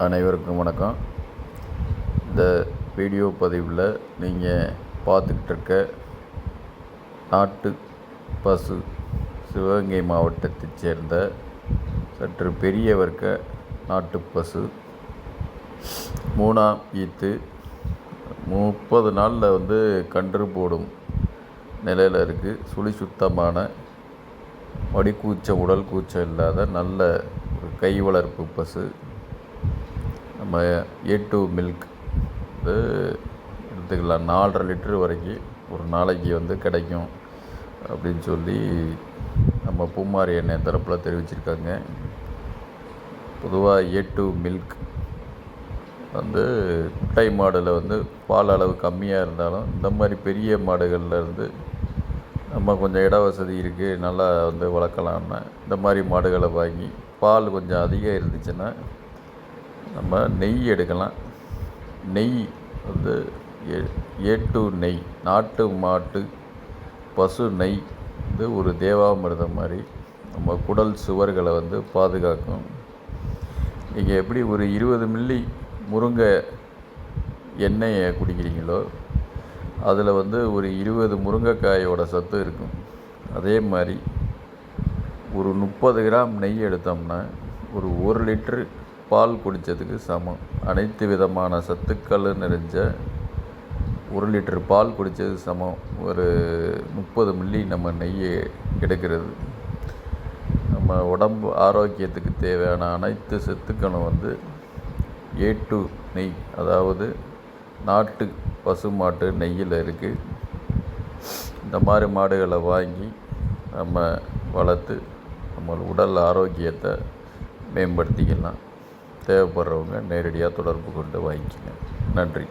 அனைவருக்கும் வணக்கம். இந்த வீடியோ பதிவில் நீங்கள் பார்த்துக்கிட்டு இருக்க நாட்டு பசு சிவகங்கை மாவட்டத்தைச் சேர்ந்த சற்று பெரிய வர்க்க நாட்டு பசு. மூணாம் ஈத்து முப்பது நாளில் வந்து கன்று போடும் நிலையில் இருக்குது சுழி சுத்தமான வடிக்கூச்ச உடல் கூச்சம் இல்லாத நல்ல ஒரு கை வளர்ப்பு பசு. ம ஏ டூ மில்க் வந்து எடுத்துக்கலாம். நாலரை லிட்ரு வரைக்கும் ஒரு நாளைக்கு வந்து கிடைக்கும் அப்படின்னு சொல்லி நம்ம பூமாரி எண்ணெய் தரப்பில் தெரிவிச்சிருக்காங்க. பொதுவாக ஏ டூ மில்க் வந்து முட்டை மாடில் வந்து பால் அளவு கம்மியாக இருந்தாலும் இந்த மாதிரி பெரிய மாடுகளில் இருந்து நம்ம கொஞ்சம் இட வசதி இருக்குது நல்லா வந்து வளர்க்கலாம்னா இந்த மாதிரி மாடுகளை வாங்கி பால் கொஞ்சம் அதிகம் இருந்துச்சுன்னா நம்ம நெய் எடுக்கலாம். நெய் வந்து ஏ ஏ நெய் நாட்டு மாட்டு பசு நெய் வந்து ஒரு தேவாமிர்தம் மாதிரி நம்ம குடல் சுவர்களை வந்து பாதுகாக்கும். நீங்கள் எப்படி ஒரு இருபது மில்லி முருங்கை எண்ணெயை குடிக்கிறீங்களோ அதில் வந்து ஒரு இருபது முருங்கைக்காயோட சத்து இருக்கும். அதே மாதிரி ஒரு முப்பது கிராம் நெய் எடுத்தோம்னா ஒரு ஒரு லிட்ரு பால் குடித்ததுக்கு சமம். அனைத்து விதமான சத்துக்கள் நிறைஞ்ச ஒரு லிட்டர் பால் குடித்தது சமம். ஒரு முப்பது மில்லி நம்ம நெய்யை எடுக்கிறது. நம்ம உடம்பு ஆரோக்கியத்துக்கு தேவையான அனைத்து சத்துக்களும் வந்து ஏ டு நெய் அதாவது நாட்டு பசு மாட்டு நெய்யில் இருக்குது இந்த மாதிரி மாடுகளை வாங்கி நம்ம வளர்த்து நம்ம உடல் ஆரோக்கியத்தை மேம்படுத்திக்கலாம். தேவைப்படுறவங்க நேரடியாக தொடர்பு கொண்டு வாங்கிக்கங்க. நன்றி.